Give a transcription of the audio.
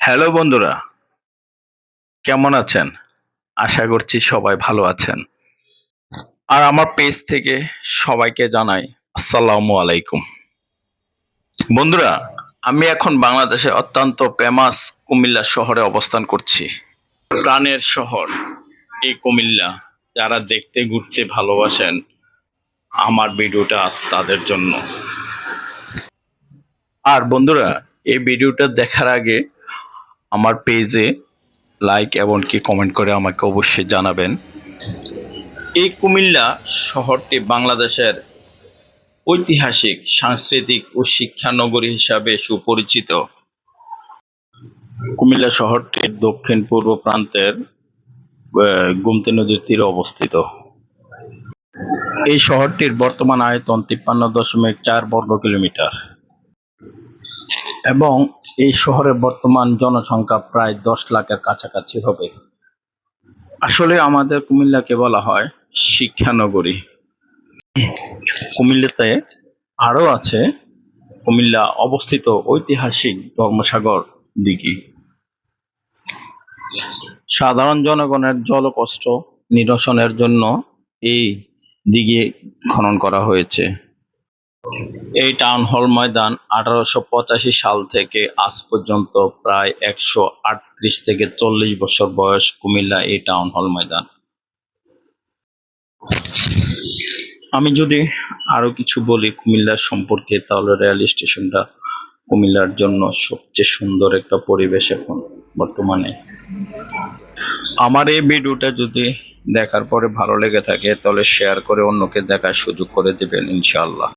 Hello বন্ধুরা, কেমন আছেন? আশা করছি সবাই ভালো আছেন। আর আমার পেজ থেকে সবাইকে জানাই আসসালামু আলাইকুম। বন্ধুরা, আমি এখন বাংলাদেশে অত্যন্ত ফেমাস কুমিল্লা শহরে অবস্থান করছি। প্রাণের শহর এই কুমিল্লা। যারা দেখতে, ঘুরতে ভালোবাসেন আমার ভিডিওটা আজ তাদের জন্য। আর বন্ধুরা এই ভিডিওটা দেখার আগে আমার পেজে লাইক এবং কি কমেন্ট করে আমাকে অবশ্যই জানাবেন। এই কুমিল্লা শহরটি বাংলাদেশের ঐতিহাসিক, সাংস্কৃতিক ও শিক্ষা নগরী হিসাবে সুপরিচিত। কুমিল্লা শহরটির দক্ষিণ পূর্ব প্রান্তের গুমতি নদীর তীরে অবস্থিত। এই শহরটির বর্তমান আয়তন তিপ্পান্ন দশমিক চার বর্গ কিলোমিটার। এবং এই শহরের বর্তমান জনসংখ্যা প্রায় দশ লাখের কাছাকাছি হবে। আসলে আমাদের কুমিল্লাকে বলা হয় শিক্ষানগরী। কুমিল্লাতে আরও আছে কুমিল্লা অবস্থিত ঐতিহাসিক ধর্মসাগর দিঘি। সাধারণ জনগণের জলকষ্ট নিরসনের জন্য এই দিঘি খনন করা হয়েছে। এই টাউন হল ময়দান আঠারোশো পঁচাশি সাল থেকে আজ পর্যন্ত প্রায় একশো আটত্রিশ থেকে চল্লিশ বছর বয়স কুমিল্লা এই টাউন হল ময়দান। আমি যদি আরও কিছু বলি কুমিল্লার সম্পর্কে, তাহলে রেল স্টেশনটা কুমিল্লার জন্য সবচেয়ে সুন্দর একটা পরিবেশ এখন বর্তমানে। আমার এই ভিডিওটা যদি দেখার পরে ভালো লেগে থাকে, তাহলে শেয়ার করে অন্যকে দেখার সুযোগ করে দেবেন, ইনশাআল্লাহ।